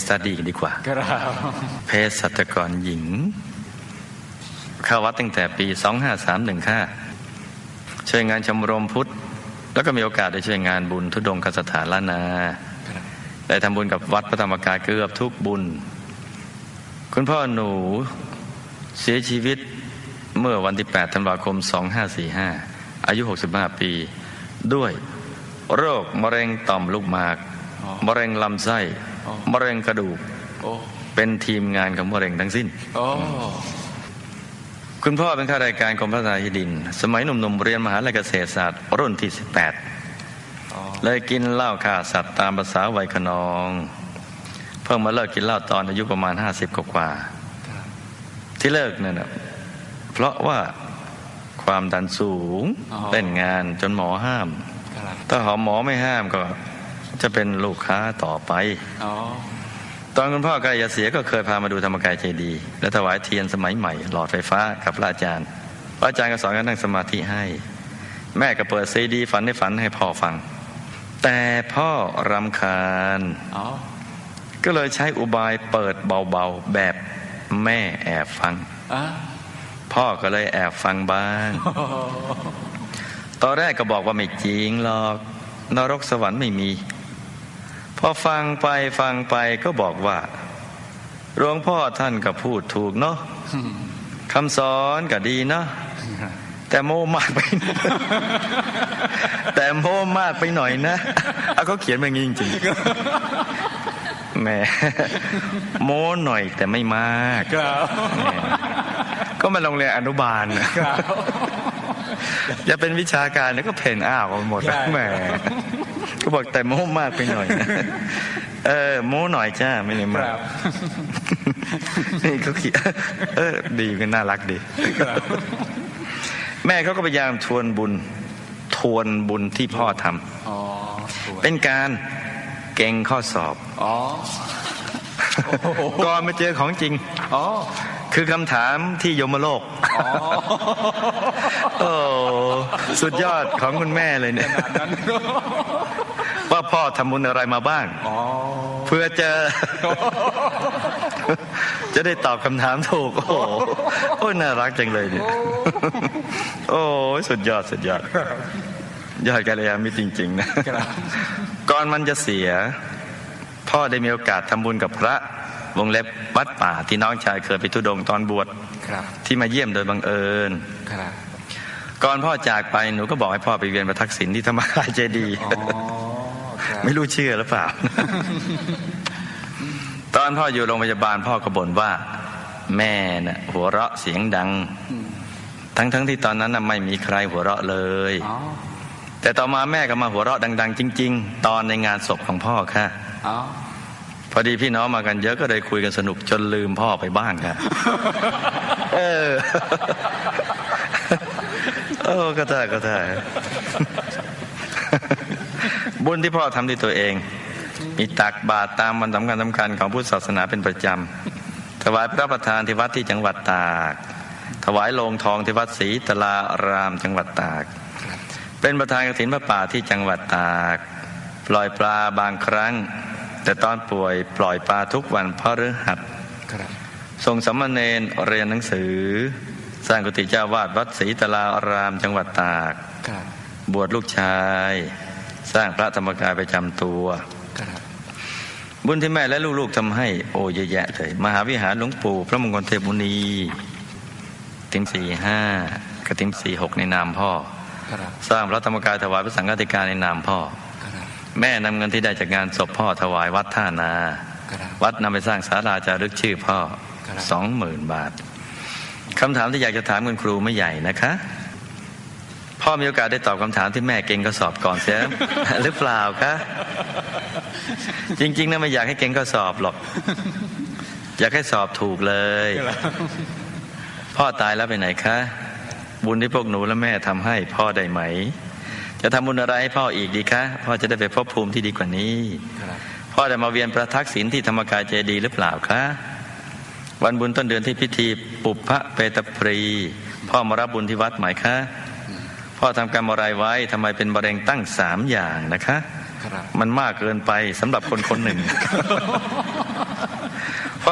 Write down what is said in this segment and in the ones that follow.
สตัดดี้กันดีกว่าครับเภสัชกรหญิง เข้าวัดตั้งแต่ปี 25315ช่วยงานชมรมพุทธ แล้วก็มีโอกาสได้ช่วยงานบุญทุดงคสถานล้านนาครับได้ทำบุญกับวัดพระธรรมกายเกือบทุกบุญ คุณพ่อหนูเสียชีวิตเมื่อวันที่ 8 ธันวาคม 2545 อายุ 65 ปี ด้วยโรคมะเร็งต่อมลูกหมากอ๋อมะเร็งลำไส้อ๋อ มะเร็งกระดูกโอ้เป็นทีมงานของมะเร็งทั้งสิ้นโอ้คุณพ่อเป็นข้าราชการกรมพัฒนาที่ดิน สมัยหนุ่มๆเรียนมหาลัยเกษตรศาสตร์ รุ่นที่ 18อ๋อเลยกินเหล้าฆ่าสัตว์ตามภาษาวัยขนอง เพิ่งมาเลิกกินเหล้าตอนอายุประมาณ 50 กว่าครับๆที่เลิกนั่นนะเพราะว่าความดันสูงอ๋อเล่นงานจนหมอห้ามครับถ้าหอหมอไม่ห้ามก็ จะเป็นลูกค้าต่อไปอ๋อตอนคุณพ่อใกล้จะเสียก็เคยพามาดูธรรมกายเจดีย์และถวายเทียนสมัยใหม่ หลอดไฟฟ้ากับพระอาจารย์พระอาจารย์ก็สอนการนั่งสมาธิให้ แม่ก็เปิดซีดี ฝันให้ฝันให้พ่อฟัง แต่พ่อรำคาญอ๋อก็เลยใช้อุบายเปิดเบาๆ แบบแม่แอบฟังอะพ่อก็เลยแอบฟังบ้างตอนแรกก็บอกว่าไม่จริงหรอกนรกสวรรค์ไม่มี พอฟังไปฟังไปก็บอกว่าหลวงพ่อท่านก็พูดถูกเนาะคำสอนก็ดีเนาะแต่โมมากไป แต่โมมากไปหน่อยนะเอาเขาเขียนมาอย่างนี้จริงๆแหมโมหน่อยแต่ไม่มากครับแหมก็มาโรงเรียนอนุบาลนะครับจะเป็นวิชาการแล้วก็เพนอ้าวกันหมดใช่แหมก็ บอกแต่โม้มากไปหน่อยนะเออโม้หน่อยจ้าไม่ได้คมากรับนี่เขาเขียนเออดีก็น่ารักดีครับแม่เขาก็พยายามทวนบุญ ทวนบุญที่พ่อทำอ๋อสวยเป็นการเก่งข้อสอบอ๋อก่อนมาเจอของจริงอ๋อคือคำถามที่ยมโลกอ๋อโอ้สุดยอดของคุณแม่เลยเนี่ยขนาดนั้น ว่าพ่อทำบุญอะไรมาบ้างอ๋อเพื่อเจอจะได้ตอบคำถามถูก โอ้โหโอ้ยน่ารักจังเลยเนี่ยโอ้ยสุดยอดสุดยอดยอดกัลยาณมิตรจริง ๆ นะครับก่อนมันจะเสีย พ่อได้มีโอกาสทำบุญกับพระวงเล็บวัดป่าที่น้องชายเคยไปทุดงค์ตอนบวชครับที่มาเยี่ยมโดยบังเอิญครับก่อนพ่อจากไปหนูก็บอกให้พ่อไปเวียนประทักษิณที่ธรรมกายเจดีย์อ๋อครับ ไม่รู้เชื่อหรือเปล่า ตอนพ่ออยู่โรงพยาบาลพ่อก็บ่นว่า แม่น่ะหัวเราะเสียงดังอืมทั้งๆทที่ตอนนั้นน่ะไม่มีใครหัวเราะเลยอ๋อแต่ต่อมาแม่ก็มาหัวเราะดัง ๆ จริง ๆ ตอนในงานศพของพ่อค่ะอ๋อพอดีพี่น้องมากันเยอะก็เลยคุยกันสนุกจนลืมพ่อไปบ้างค่ะเออโอ้ก็ได้ก็ได้ บุญที่พ่อทำด้วยตัวเอง มีตักบาตรตามวันสำคัญสำคัญของพุทธศาสนาเป็นประจำถวายพระประธานที่วัดที่จังหวัดตาก ถวายโลงทองที่วัดศรีตลารามจังหวัดตาก เป็นประธานกฐินพระป่าที่จังหวัดตาก ปล่อยปลาบางครั้ง แต่ตอนป่วยปล่อยปลาทุกวันพฤหัสครับส่งสามเณรเรียนหนังสือ สร้างกุฏิเจ้าวาดวัดศรีตลารามจังหวัดตากครับบวชลูกชาย สร้างพระธรรมกายประจำตัวครับบุญที่แม่และลูกๆทำให้โอ้เยอะแยะเลยมหาวิหารหลวงปู่ พระมงคลเทพมุนีติมสี่ห้ากระติมสี่หกในนามพ่อครับสร้างพระธรรมกายถวายพระสังฆาธิการในนามพ่อครับแม่นำเงินที่ได้จากงานศพพ่อถวายวัดท่านาครับวัดนำไปสร้างศาลาจารึกชื่อพ่อครับสองหมื่นบาทคำถามที่อยากจะถามคุณครูไม่ใหญ่นะคะ พ่อมีโอกาสได้ตอบคำถามที่แม่เก่งก็สอบก่อนเสียหรือเปล่าคะจริงๆนะไม่อยากให้เก่งก็สอบหรอก อยากให้สอบถูกเลย พ่อตายแล้วไปไหนคะ บุญที่พวกหนูและแม่ทำให้พ่อได้ไหม จะทำบุญอะไรให้พ่ออีกดีคะ พ่อจะได้ไปพบภูมิที่ดีกว่านี้ครับพ่อได้มาเวียนประทักษิณที่ธรรมกายเจดีย์หรือเปล่าคะวันบุญต้นเดือนที่พิธีปุพพะเปตปรี พ่อมารับบุญที่วัดไหมคะ พ่อทำกรรมอะไรไว้ทำไมเป็นมะเร็งตั้งสามอย่างนะคะครับมันมากเกินไปสำหรับคนคนหนึ่ง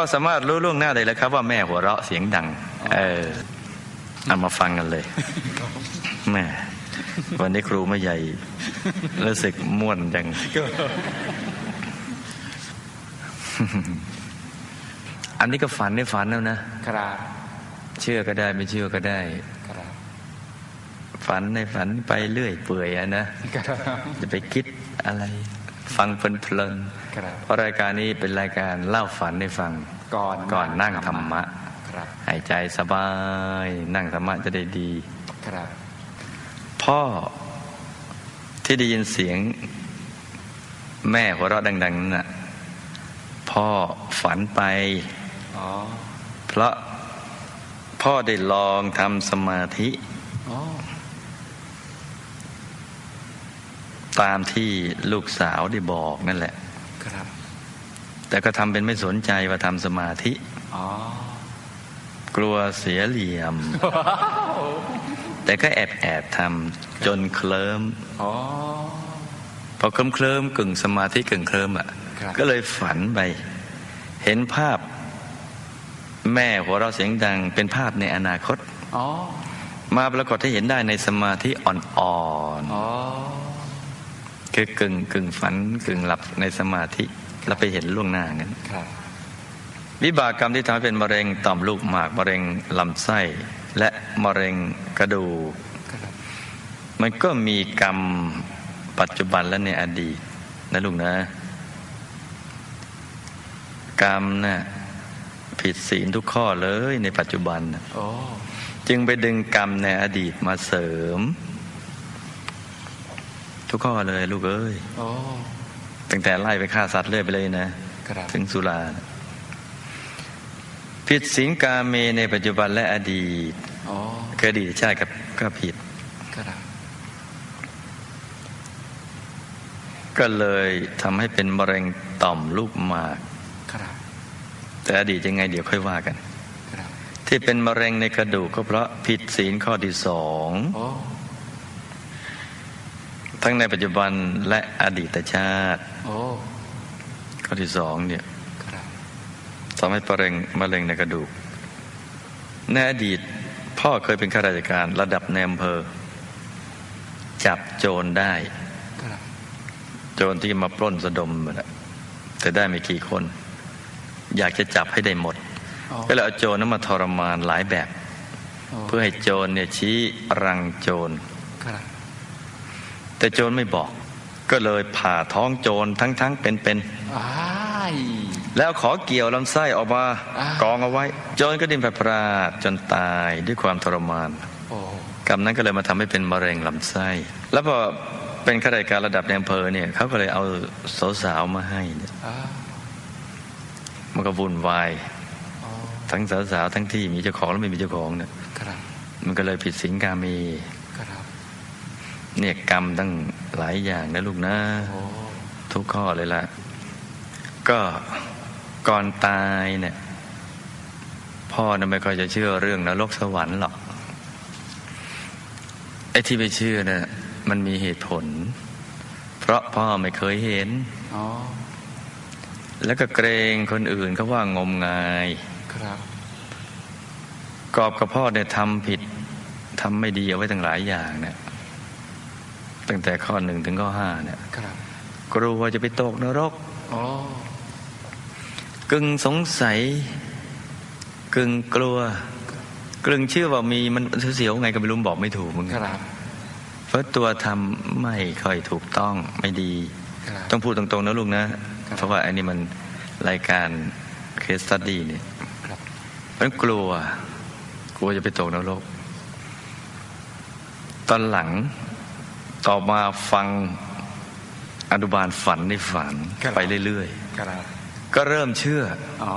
อสามารถรู้ล่วงหน้าได้แล้วครับ ว่าแม่หัวเราะเสียงดัง เออเอามาฟังกันเลยแม่วันนี้ครูไม่ใหญ่รู้สึกม่วนจังอันนี้ก็ฝันในฝันแล้วนะครับเชื่อก็ได้ไม่เชื่อก็ได้ครับ ฝันในฝันไปเรื่อยเปื่อยอะนะครับจะไปคิดอะไรฟังเพลินครับๆเพราะรายการนี้เป็นรายการเล่าฝันให้ฟังก่อนก่อนนั่งธรรมะครับหายใจสบาย นั่งธรรมะจะได้ดีครับพ่อที่ได้ยินเสียง แม่หัวเราะดัง ๆนั่นน่ะพ่อฝันไปอ๋อเพราะพ่อได้ลองทำสมาธิ อ๋อ ตามที่ลูกสาวได้บอกนั่นแหละ ครับ แต่ก็ทำเป็นไม่สนใจว่าทำสมาธิอ๋อกลัวเสียเหลี่ยม แต่ก็แอบแอบทำจนเคลิ้มอ๋อพอเคลิ้มเคลิ้มกึ่งสมาธิกึ่งเคลิ้มอะครับก็เลยฝันไป เห็นภาพ แม่หัวเราะเสียงดังเป็นภาพในอนาคตอ๋อมาปรากฏให้เห็นได้ในสมาธิอ่อนอ๋อๆ คือกึ่งกึ่งฝันกึ่งหลับในสมาธิแล้วไปเห็นล่วงหน้างั้นครับวิบากกรรมที่ทำให้เป็นมะเร็งต่อมลูกหมากมะเร็งลำไส้ และมะเร็งกระดูกครับมันก็มีกรรมปัจจุบันและในอดีตนะลูกนะ กรรมนะ่ะผิดศีลทุกข้อเลยในปัจจุบันน่ะโอ้จึงไปดึงกรรมในอดีตมาเสริม ทุกข้อเลยลูกเอ้ยโอ้ตั้งแต่ไล่ไปฆ่าสัตว์เรื่อยไปเลยนะครับถึงสุรานะผิดศีลกาเมในปัจจุบันและอดีตอ๋อคืออดีตชาติกับก็ผิดครับก็เลยทำให้เป็นมะเร็งต่อมลูกหมากครับแต่อดีตยังไงเดี๋ยวค่อยว่ากันครับที่เป็นมะเร็งในกระดูกก็เพราะผิดศีลข้อที่สองโอ้ ทั้งในปัจจุบันและอดีตชาติโอ้ข้อที่สองเนี่ยครับทำให้มะเร็งมะเร็งในกระดูก ในอดีตพ่อเคยเป็นข้าราชการระดับในอำเภอ จับโจรได้ครับโจรที่มาปล้นสะดมน่ะแต่ได้ไม่กี่คน อยากจะจับให้ได้หมดโอ้ก็เลยเอาโจรนั้นมาทรมานหลายแบบโอ้เพื่อให้โจรเนี่ยชี้รังโจรครับ แต่โจรไม่บอก ก็เลยผ่าท้องโจรทั้งๆเป็นอ้ายๆแล้วขอเกี่ยวลำไส้ออกมาอ่ากองเอาไว้ โจรก็ดิ้นพลาดพลาดจนตายด้วยความทรมานโอ้กรรมนั้นก็เลยมาทำให้เป็นมะเร็งลำไส้ แล้วพอเป็นข้าราชการระดับในอำเภอเนี่ยเขาก็เลยเอาสาวๆมาให้เนี่ยอ้ามันก็วุ่นวายโอ้ทั้งสาวๆทั้งที่มีเจ้าของ และไม่มีเจ้าของเนี่ยครับมันก็เลยผิดศีลกามีครับ เนี่ยกรรมตั้งหลายอย่างนะลูกนะโอ้ทุกข้อเลยล่ะ ก็ก่อนตายเนี่ย พ่อน่ะไม่ค่อยจะเชื่อเรื่องนรกสวรรค์หรอกไอ้ที่ไม่เชื่อน่ะมันมีเหตุผล เพราะพ่อไม่เคยเห็นอ๋อแล้วก็เกรงคนอื่นเขาว่างมงายครับกอบกับพ่อเนี่ยทำผิดทำไม่ดีเอาไว้ตั้งหลายอย่างเนี่ย ตั้งแต่ข้อหนึ่งถึงข้อห้าเนี่ยครับกลัวจะไปตกนรกโอ้กึ่งสงสัย กึ่งกลัวกึ่งเชื่อว่ามีมันเสียวๆไงก็ไม่รู้บอกไม่ถูกมึงครับเพราะตัวทำไม่ค่อยถูกต้องไม่ดีครับต้องพูดตรงๆนะลูกนะครับเพราะว่าอันนี้มันรายการเคสตัดดี้เนี่ยครับเพราะกลัว กลัวจะไปตกนรก ตอนหลัง ต่อมาฟังอนุบาลฝันในฝันครับไปเรื่อยครับๆก็เริ่มเชื่ออ๋อ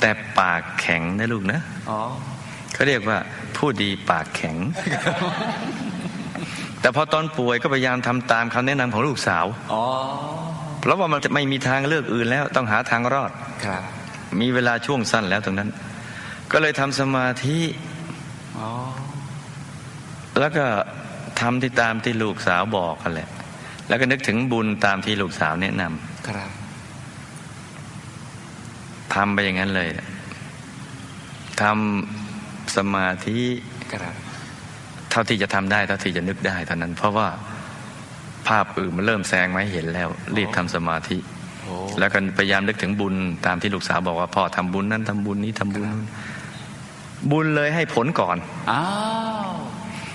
แต่ปากแข็งนะลูกนะอ๋อเขาเรียกว่าผู้ดีปากแข็ง แต่พอตอนป่วยก็พยายามทำตามคำแนะนำของลูกสาวอ๋อเพราะว่ามันจะไม่มีทางเลือกอื่นแล้ว ต้องหาทางรอดครับมีเวลาช่วงสั้นแล้วตรงนั้น ก็เลยทำสมาธิอ๋อแล้วก็ ทำที่ตามที่ลูกสาวบอกกันแหละ แล้วก็นึกถึงบุญตามที่ลูกสาวแนะนำครับทำไปอย่างนั้นเลยทำสมาธิครับเท่าที่จะทำได้เท่าที่จะนึกได้เท่านั้น เพราะว่าภาพอื่นมันเริ่มแซงมาให้เห็นแล้ว รีบทำสมาธิโอ้แล้วก็พยายามนึกถึงบุญตามที่ลูกสาวบอกว่าพ่อทำบุญนั้นทำบุญนี้ทำบุญนู้นบุญเลยให้ผลก่อนอ้าว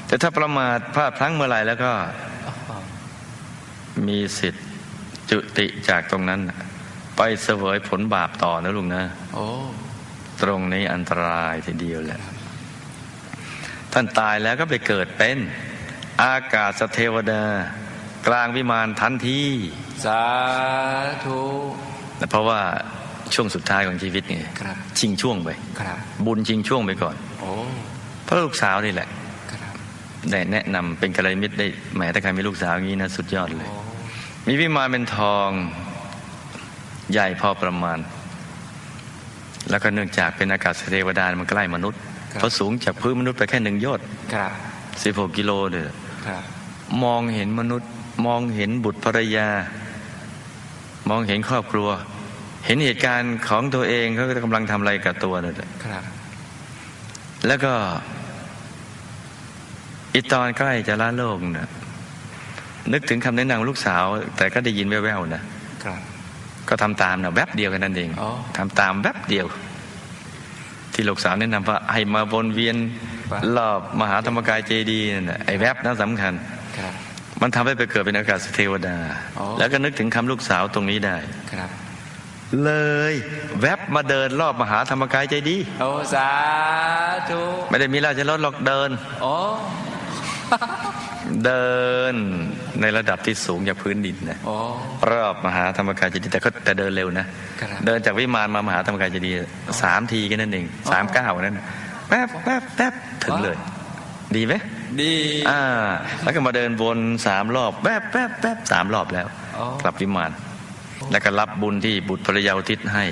แต่ถ้าประมาทพลาดพลั้งเมื่อไหร่แล้วก็อ้าวมีสิทธิ์จุติจากตรงนั้น ไปเสวยผลบาปต่อนะลุงนะโอ้ตรงนี้อันตรายทีเดียวแหละท่านตายแล้วก็ไปเกิดเป็น อากาศเทวดา กลางวิมานทันทีสาธุเพราะว่าช่วงสุดท้ายของชีวิตไงครับชิงช่วงไปครับบุญชิงช่วงไปก่อนโอ้เพราะลูกสาวนี่แหละครับ ได้แนะนำเป็นกัลยาณมิตรได้แหมถ้าใครมีลูกสาวอย่างนี้นะสุดยอดเลยโอ้มีวิมานเป็นทองใหญ่พอประมาณ แล้วก็เนื่องจากเป็นอากาศเทวดามันใกล้มนุษย์เพราะสูงจากพื้นมนุษย์ไปแค่หนึ่งโยชน์ครับสิบหกกิโลเด้อครับมองเห็นมนุษย์มองเห็นบุตรภรรยา มองเห็นครอบครัว เห็นเหตุการณ์ของตัวเองเขากำลังทำอะไรกับตัวนั่นแหละครับแล้วก็ อีตอนใกล้จะละโลกนะนึกถึงคำแนะนำลูกสาว แต่ก็ได้ยินแว่วๆนะครับก็ทำตามนะแวบเดียวกันนั่นเองอ๋อทำตามแวบเดียว ที่ลูกสาวแนะนำว่าให้มาวนเวียนปะรอบมหาธรรมกายเจดีย์นั่นแหละไอ้แวบนั้นสำคัญครับมันทำให้ไปเกิดเป็นอากาศเทวดาอ๋อแล้วก็นึกถึงคำลูกสาวตรงนี้ได้ครับเลยแวบมาเดินรอบมหาธรรมกายเจดีย์โอ้สาธุไม่ได้มีราชรถหรอกเดินโอ้ เดินในระดับที่สูงจากพื้นดินนะโอ้รอบมหาธรรมกายเจดีย์แต่ก็แต่เดินเร็วนะครับเดินจากวิมานมามหาธรรมกายเจดีย์สามทีแค่นั้นเองสามก้าวนั่นน่ะแป๊บแป๊บแป๊บถึงเลย ดีไหมดีอ่าแล้วก็มาเดินวนสามรอบแป๊บแป๊บแป๊บสามรอบแล้วอ๋อกลับวิมาน แล้วก็รับบุญที่บุตรภรรยาอุทิศให้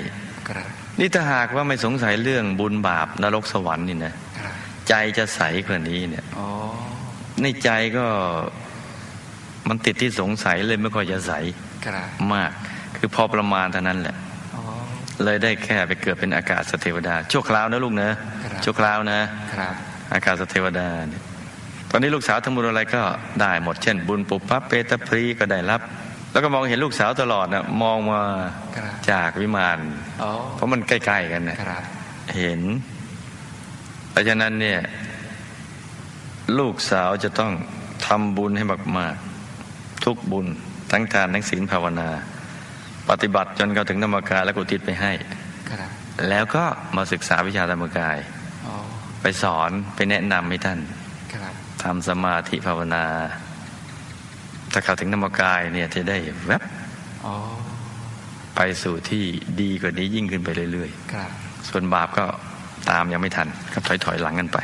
ครับนี่ถ้าหากว่าไม่สงสัยเรื่องบุญบาปนรกสวรรค์นี่นะครับใจจะใสกว่านี้เนี่ยโอ้ ในใจก็มันติดที่สงสัยเลยไม่ค่อยจะใสครับมาก คือพอประมาณเท่านั้นแหละโอ้เลยได้แค่ไปเกิดเป็นอากาศเทวดาชั่วคราวนะลูกนะชั่วคราวนะครับอากาศเทวดาเนี่ยตอนนี้ลูกสาวทำบุญอะไรก็ได้หมดเช่น บุญปุพพเปตพรีก็ได้รับ แล้วก็มองเห็นลูกสาวตลอดนะมองมาครับจากวิมานโอ้เพราะมันใกล้ ๆ กันนะครับเห็น เพราะฉะนั้นเนี่ย ลูกสาวจะต้องทำบุญให้มากๆ ทุกบุญทั้งทานทั้งศีลภาวนา ปฏิบัติจนเข้าถึงธรรมกายและกุทิศไปให้ครับแล้วก็มาศึกษาวิชาธรรมกายโอ้ไปสอนไปแนะนำให้ท่านครับทำสมาธิภาวนา ถ้าเข้าถึงธรรมกายเนี่ยจะได้แวบโอ้ไปสู่ที่ดีกว่านี้ยิ่งขึ้นไปเรื่อยครับๆส่วนบาปก็ตามยังไม่ทันก็ถอยๆหลังกันไป